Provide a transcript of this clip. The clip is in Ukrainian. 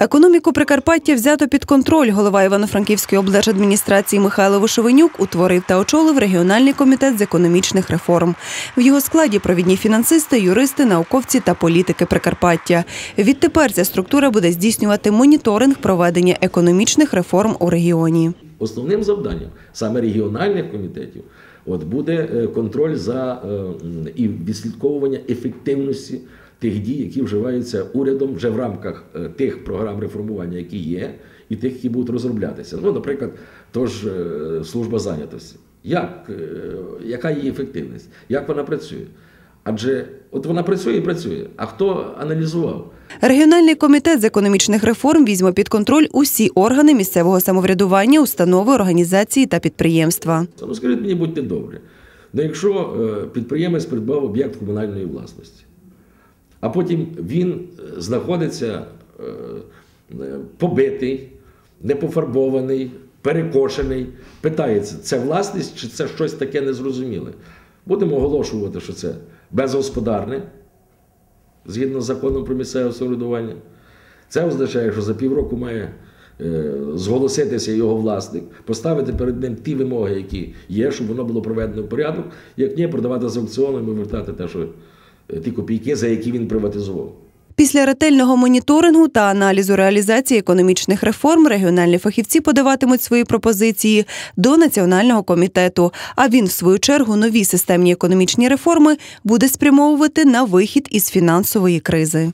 Економіку Прикарпаття взято під контроль. Голова Івано-Франківської облдержадміністрації Михайло Вишовенюк утворив та очолив регіональний комітет з економічних реформ. В його складі провідні фінансисти, юристи, науковці та політики Прикарпаття. Відтепер ця структура буде здійснювати моніторинг проведення економічних реформ у регіоні. Основним завданням саме регіональних комітетів от буде е, контроль за е, і відслідковування ефективності тих дій, які вживаються урядом вже в рамках е, тих програм реформування, які є, і тих, які будуть розроблятися. Ну, наприклад, тож е, служба зайнятості. Як, е, яка її ефективність? Як вона працює? Адже от вона працює і працює. А хто аналізував? Регіональний комітет з економічних реформ візьме під контроль усі органи місцевого самоврядування, установи, організації та підприємства. Ну, скажіть мені, будьте добрі. Ну, якщо підприємець придбав об'єкт комунальної власності, а потім він е, знаходиться е, побитий, непофарбований, перекошений, питається, це власність чи це щось таке незрозуміле. Будемо оголошувати, що це безгосподарне, згідно з законом про місцеве самоврядування. Це означає, що за півроку має е, зголоситися його власник, поставити перед ним ті вимоги, які є, щоб воно було проведено в порядок, як ні, продавати з аукціону і вертати те, що ті копійки, за які він приватизував. Після ретельного моніторингу та аналізу реалізації економічних реформ регіональні фахівці подаватимуть свої пропозиції до національного комітету. А він, в свою чергу, нові системні економічні реформи буде спрямовувати на вихід із фінансової кризи.